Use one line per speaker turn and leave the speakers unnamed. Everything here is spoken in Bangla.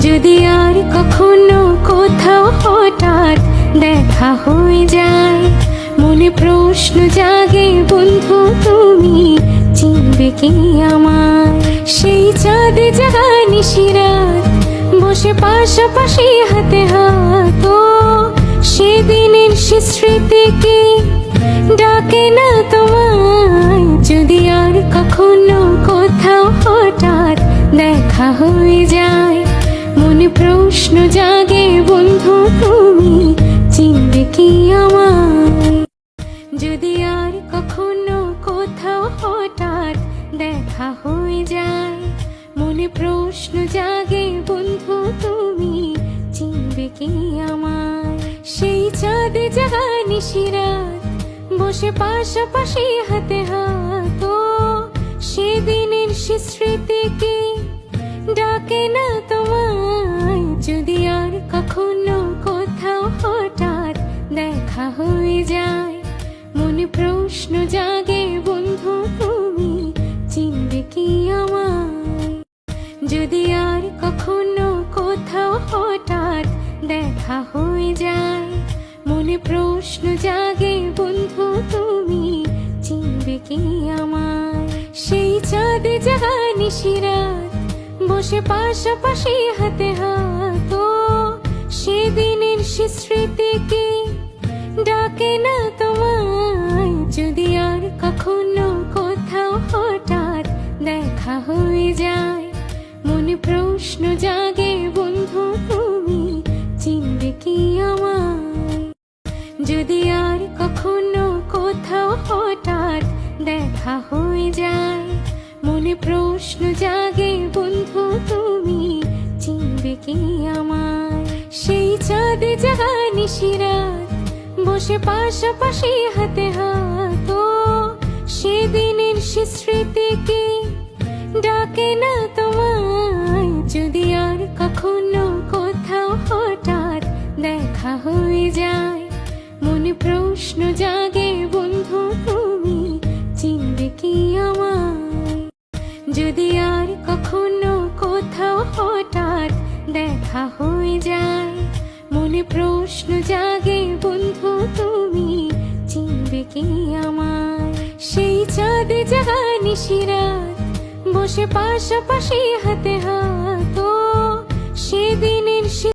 যদি আর কখনো কোথাও হঠাৎ দেখা হয়ে যায়, মনে প্রশ্ন জাগে, বন্ধু, তুমি চিনবে কি আমার সেই চাঁদে জাগানি শিরাত বসে পাশাপাশি হাতে হাত সেদিনের সে স্মৃতি কি ডাকে না তোমায়। যদি আর কখনো কোথাও হঠাৎ দেখা হয়ে যায় মনে প্রশ্ন জাগে, বন্ধু তুমি চিনবে কি আমায়? যদি আর কখনো কোথাও হঠাৎ দেখা হয়ে যায়, মনে প্রশ্ন জাগে, বন্ধু তুমি চিনবে কি আমায়? সেই চাঁদে জাগানি শিরাত বসে পাশাপাশি হাতে হাত সেদিনের সে স্মৃতি প্রশ্ন জাগে, বন্ধু তুমি চিনবে কি আমায়? যদি আর কখনো কোথাও হঠাৎ দেখা হয়ে যায়, মনে প্রশ্ন জাগে, বন্ধু তুমি চিনবে কি আমায়? সেই চাঁদে জাগানি শিরাত বসে পাশাপাশি হাতে হাত সেদিনের সে স্মৃতি কি ডাকে না প্রশ্ন জাগে, বন্ধু তুমি চিনবে কি আমায়? যদি আর কখনো কোথাও হঠাৎ দেখা হয়ে যায়, মনে প্রশ্ন জাগে, বন্ধু তুমি চিনবে কি আমায়? সেই চাঁদে জাগানি শিরাত বসে পাশাপাশি হাতে হাত সেদিনের সে স্মৃতি প্রশ্ন জাগে, বন্ধু তুমি চিনবে কি আমায়? যদি আর কখনো কোথাও হঠাৎ দেখা হয়ে যায়, মনে প্রশ্ন জাগে, বন্ধু তুমি চিনবে কি আমায়? সেই চাঁদে জাগানি শিরাত বসে পাশাপাশি হাতে হাত সেদিন